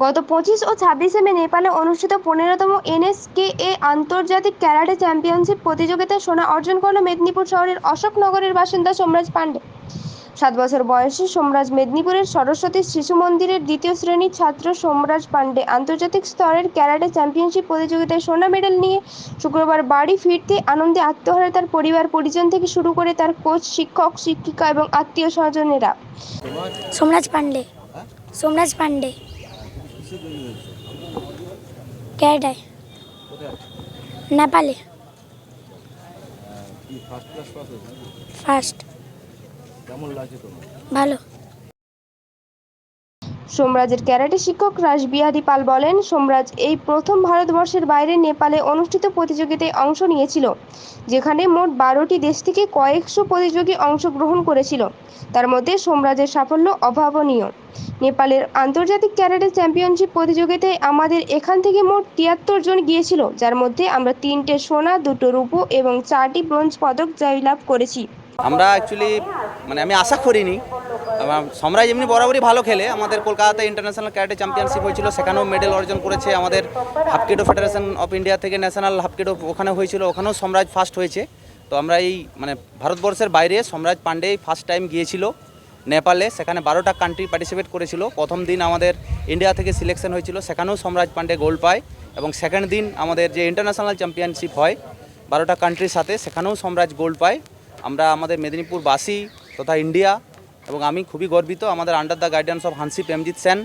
গত পঁচিশ ও ছাব্বিশে মে নেপালে অনুষ্ঠিত পনেরোতম এনএসকেএ আন্তর্জাতিক ক্যারাটে চ্যাম্পিয়নশিপ প্রতিযোগিতায় সোনা অর্জন করল মেদিনীপুর শহরের অশোকনগরের বাসিন্দা সোমরাজ পাণ্ডে সাত বছর বয়সী সোমরাজ মেদিনীপুরের সরস্বতী শিশু মন্দিরের দ্বিতীয় শ্রেণির ছাত্র সোমরাজ পাণ্ডে আন্তর্জাতিক স্তরের ক্যারাটে চ্যাম্পিয়নশিপ প্রতিযোগিতায় সোনা মেডেল নিয়ে শুক্রবার বাড়ি ফিরতে আনন্দে আত্মহারা তার পরিবার পরিজন থেকে শুরু করে তার কোচ, শিক্ষক, শিক্ষিকা এবং আত্মীয় স্বজনেরা। সোমরাজ পান্ডে। সোমরাজ ক্যারাটায় নেপালে। ফার্স্ট ক্লাস পাস ফার্স্ট কেমন লাগছে তোমার? ভালো। সোমরাজের ক্যারাটে শিক্ষক রাসবিহারী পাল বলেন, সোমরাজ এই প্রথম ভারতবর্ষের বাইরে নেপালে অনুষ্ঠিত প্রতিযোগিতায় অংশ নিয়েছিল, যেখানে মোট বারোটি দেশ থেকে কয়েকশো প্রতিযোগী অংশগ্রহণ করেছিল। তার মধ্যে সোমরাজের সাফল্য অভাবনীয়। নেপালের আন্তর্জাতিক ক্যারাটে চ্যাম্পিয়নশিপ প্রতিযোগিতায় আমাদের এখান থেকে মোট তিয়াত্তর জন গিয়েছিল, যার মধ্যে আমরা তিনটে সোনা, দুটো রূপো এবং চারটি ব্রোঞ্জ পদক জয়লাভ করেছি। আমরা অ্যাকচুয়ালি মানে আমি আশা করিনি সম্রাজ এমনি বরাবরই ভালো খেলে। আমাদের কলকাতাতে ইন্টারন্যাশনাল ক্যারাটে চ্যাম্পিয়নশিপ হয়েছিল, সেখানেও মেডেল অর্জন করেছে আমাদের হাফকেডো ফেডারেশন অফ ইন্ডিয়া থেকে ন্যাশনাল হাফকেডো ওখানে হয়েছিল, ওখানেও সম্রাজ ফার্স্ট হয়েছে। তো আমরা এই মানে ভারতবর্ষের বাইরে সম্রাজ পাণ্ডে ফার্স্ট টাইম গিয়েছিল নেপালে, সেখানে বারোটা কান্ট্রি পার্টিসিপেট করেছিল। প্রথম দিন আমাদের ইন্ডিয়া থেকে সিলেকশন হয়েছিল, সেখানেও সম্রাজ পাণ্ডে গোল্ড পায় এবং সেকেন্ড দিন আমাদের যে ইন্টারন্যাশনাল চ্যাম্পিয়নশিপ হয়, বারোটা কান্ট্রির সাথে, সেখানেও সম্রাজ গোল্ড পায়। আমরা আমাদের মেদিনীপুরবাসী তথা ইন্ডিয়া এবং আমি খুবই গর্বিত আমাদের under the guidance of Hanshi Premjit Sen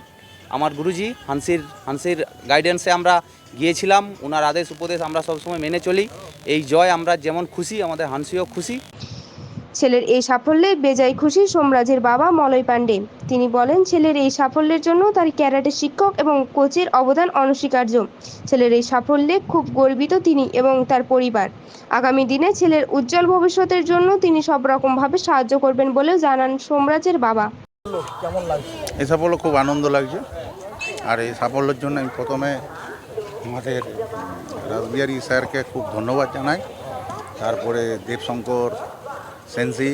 আমার গুরুজি হানসির হানসির গাইডেন্সে আমরা গিয়েছিলাম। ওনার আদেশ, উপদেশ আমরা সবসময় মেনে চলি। এই জয় আমরা যেমন খুশি, আমাদের হানসিও খুশি। ছেলের এই সাফল্যে বেজায় খুশি সোমরাজের বাবা মলয় পাণ্ডে। তিনি বলেন ছেলের এই সাফল্যের জন্য তার ক্যারাটে শিক্ষক এবং কোচের অবদান অনস্বীকার্য। ছেলের এই সাফল্যে খুব গর্বিত তিনি এবং তার পরিবার। আগামী দিনে ছেলের উজ্জ্বল ভবিষ্যতের জন্য তিনি সব রকমভাবে সাহায্য করবেন বলেও জানান সোমরাজের বাবা। এই সাফল্য খুব আনন্দ লাগছে। আর এই সাফল্যের জন্য আমি প্রথমে আমাদের রাসবিহারী স্যারকে খুব ধন্যবাদ জানাই। তারপরে দেবশঙ্কর সেন্সি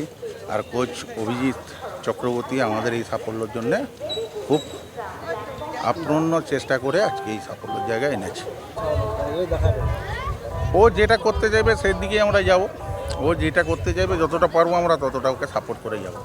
আর কোচ অভিজিৎ চক্রবর্তী আমাদের এই সাফল্যের জন্য খুব আপন্ন চেষ্টা করে আজকে এই সাফল্যের জায়গায় এনেছে। ও যেটা করতে চাইবে সেই দিকে আমরা যাব। ও যেটা করতে চাইবে, যতটা পারব আমরা ততটা ওকে সাপোর্ট করে যাব।